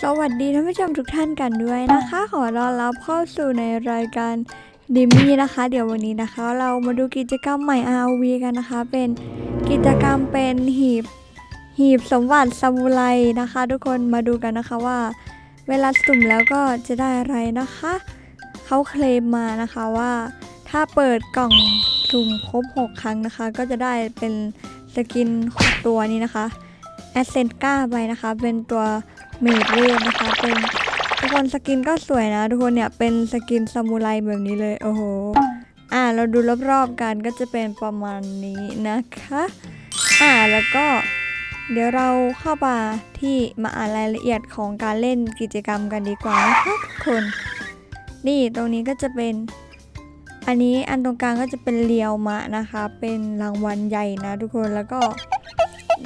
สวัสดีท่านผู้ชมทุกท่านกันด้วยนะคะ ขอต้อนรับเข้าสู่ในรายการดิมี่นะคะ เดี๋ยววันนี้นะคะ เรามาดูกิจกรรมใหม่ RV กันนะคะ เป็นกิจกรรมเป็นหีบหีบสมบัติซามูไรนะคะ ทุกคนมาดูกันนะคะว่า เวลาสุ่มแล้วก็จะได้อะไรนะคะเขาเคลมมานะคะว่า ถ้าเปิดกล่องสุ่มครบ 6 ครั้งนะคะ ก็จะได้เป็น สกินของตัวนี้นะคะแอสเซนก้าไปนะคะ เป็นตัวเมดเวทนะคะ เป็นทุกคนสกินก็สวยนะ ทุกคนเนี่ยเป็นสกินซามูไรแบบนี้เลยโอ้โหอ่าเราดูรอบๆกันก็จะเป็นประมาณนี้นะคะอ่าแล้วก็เดี๋ยวเราเข้ามาที่มาอ่านรายละเอียดของการเล่นกิจกรรมกันดีกว่านะคะทุกคน นี่ตรงนี้ก็จะเป็น อันนี้อันตรงกลางก็จะเป็นเรียวมะนะคะ เป็นรางวัลใหญ่นะทุกคนแล้วก็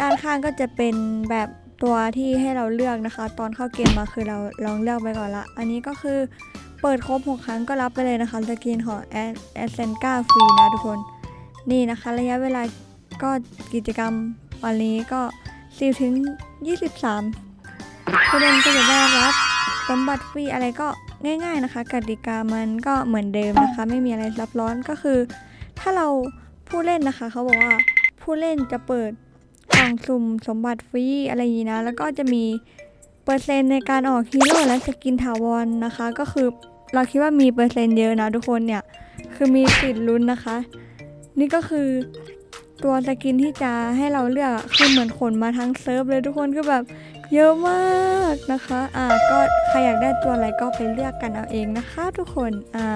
ด้านข้างก็จะเป็นแบบตัวที่ให้เราเลือกนะคะ ตอนเข้าเกมมาคือเราลองเลือกไปก่อนละ อันนี้ก็คือเปิดครบ 6 ครั้งก็รับไปเลยนะคะสกินของแอสเซนกาฟรีนะทุกคนนี่นะคะ ระยะเวลาก็กิจกรรมวันนี้ก็10ถึง 23ผู้เล่นก็จะได้รับ สมบัติฟรีอะไรก็ง่าย ๆนะคะ กติกามันก็เหมือนเดิมนะคะ ไม่มีอะไรซับซ้อนก็คือ ถ้าเราผู้เล่นนะคะเขาบอกว่าผู้เล่นจะเปิดกล่องสุ่มสมบัติฟรีอะไรอย่างนี้นะ แล้วก็จะมีเปอร์เซ็นต์ในการออกฮีโร่และสกินถาวรนะคะ ก็คือเราคิดว่ามีเปอร์เซ็นต์เยอะนะทุกคนเนี่ย คือมีสิทธิ์ลุ้นนะคะ นี่ก็คือตัวสกินที่จะให้เราเลือกคือเหมือนขนมาทั้งเซิร์ฟเลยทุกคนคือแบบ เยอะมากนะคะ อ่าก็ใครอยากได้ตัวอะไรก็ไปเลือกกันเอาเองนะคะ ทุกคน อ่า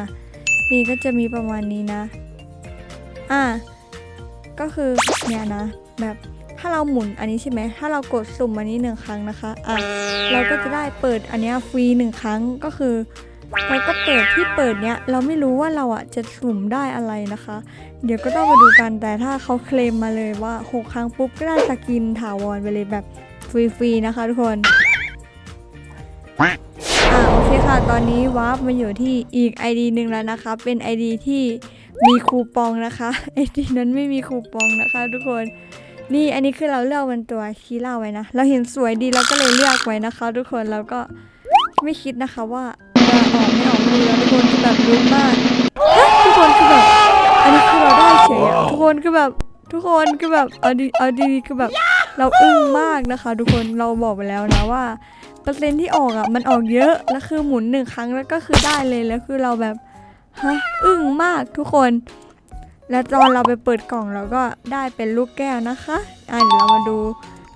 นี่ก็จะมีประมาณนี้นะ อ่า ก็คือเนี่ยนะ แบบถ้าเราหมุนอันนี้ใช่ไหม ถ้าเรากดสุ่มอันนี้หนึ่งครั้งนะคะ อ่าเราก็จะได้เปิดอันเนี้ยฟรีหนึ่งครั้งก็คือเราก็เปิดที่เปิดเนี้ยเราไม่รู้ว่าเราอะจะสุ่มได้อะไรนะคะ เดี๋ยวก็ต้องมาดูกันแต่ถ้าเขาเคลมมาเลยว่า 6 ครั้งปุ๊บก็ได้สกินถาวรไปเลยแบบ ฟรีๆนะคะทุกคนอ่าโอเคค่ะ ตอนนี้วาร์ปมาอยู่ที่อีก ID หนึ่งแล้วนะคะ เป็น ID ที่มีคูปองนะคะ ID นั้นไม่มีคูปองนะคะ ทุกคน นี่อันนี้คือเราเลือกเป็นตัวคีล่าไว้นะ เราเห็นสวยดีเราก็เลยเลือกไว้นะคะ ทุกคนแล้วก็ไม่คิดนะคะว่าจะออกไม่ออกไม่รู้แล้วทุกคนคือแบบรุ้นมากฮะทุกคนคือแบบอันนี้คือเราได้เฉยอะทุกคนคือแบบทุกคนคือแบบเอาดีเอาดีคือแบบ เราอึ้งมากนะคะ ทุกคนเราบอกไปแล้วนะว่าเปอร์เซ็นต์ที่ออกอะมันออกเยอะแล้วคือหมุนหนึ่งครั้งแล้วก็คือได้เลยแล้วคือเราแบบฮะอึ้งมากทุกคน แล้วตอนเราไปเปิดกล่องเราก็ได้เป็นลูกแก้วนะคะอะเดี๋ยวเรามาดู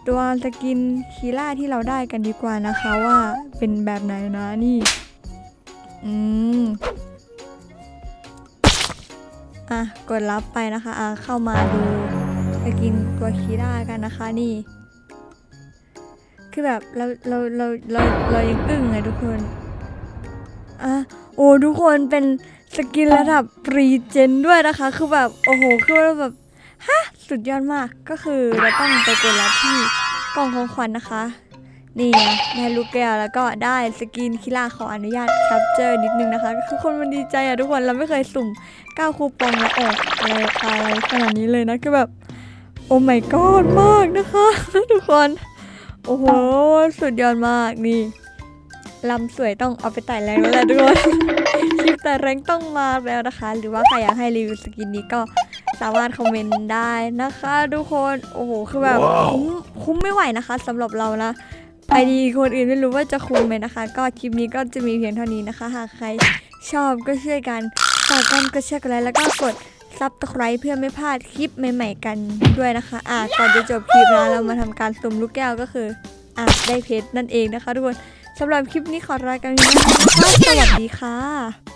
ตัวสกินคีล่าที่เราได้กันดีกว่านะคะว่าเป็นแบบไหนนะนี่ อืมอะกดรับไปนะคะ อะเข้ามาดู สกินตัวคีร่ากันนะคะนี่ คือแบบเราเราเราเราเรายังอึ้งเลยทุกคนอะโอ้ทุกคนเป็นสกินระดับรีเจนด้วยนะคะ คือแบบโอ้โหคือแบบฮะสุดยอดมากก็คือเราต้องไปกดรับที่กล่องของขวัญนะคะ นี่ไงได้ลูกแก้วแล้วก็ได้สกินคิล่าขออนุญาตแคปเจอร์นิดนึงนะคะก็คือคนมันดีใจอะทุกคนเราไม่เคยสุ่มก้าวคูปองแล้วออกอะไรอะไรขนาดนี้เลยนะคือแบบ โอ้ my god มากนะคะ ทุกคน โอ้โห สุดยอดมากนี่ลำสวยต้องเอาไปไต่แรงแล้วแหละทุกคน คลิปแต่แรงต้องมาแล้วนะคะ หรือว่าใครอยากให้รีวิวสกินนี้ก็สามารถคอมเมนต์ได้นะคะทุกคน โอ้โห คือแบบคุ้มคุ้มไม่ไหวนะคะสำหรับเรานะไอดีคนอื่นไม่รู้ว่าจะคุ้มไหมนะคะ ก็คลิปนี้ก็จะมีเพียงเท่านี้นะคะ หากใครชอบก็ช่วยกันฝากกันกดแชร์กันไลค์แล้วก็กด ซับสไคร b e เพื่อไม่พลาดคลิปใหม่ ๆ กันด้วยนะคะ อะก่อนจะจบคลิปนะเรามาทำการสุ่มลูกแก้วก็คืออะได้เพชรนั่นเองนะคะทุกคนสำหรับคลิปนี้ขอลากันนะคะสวัสดีค่ะ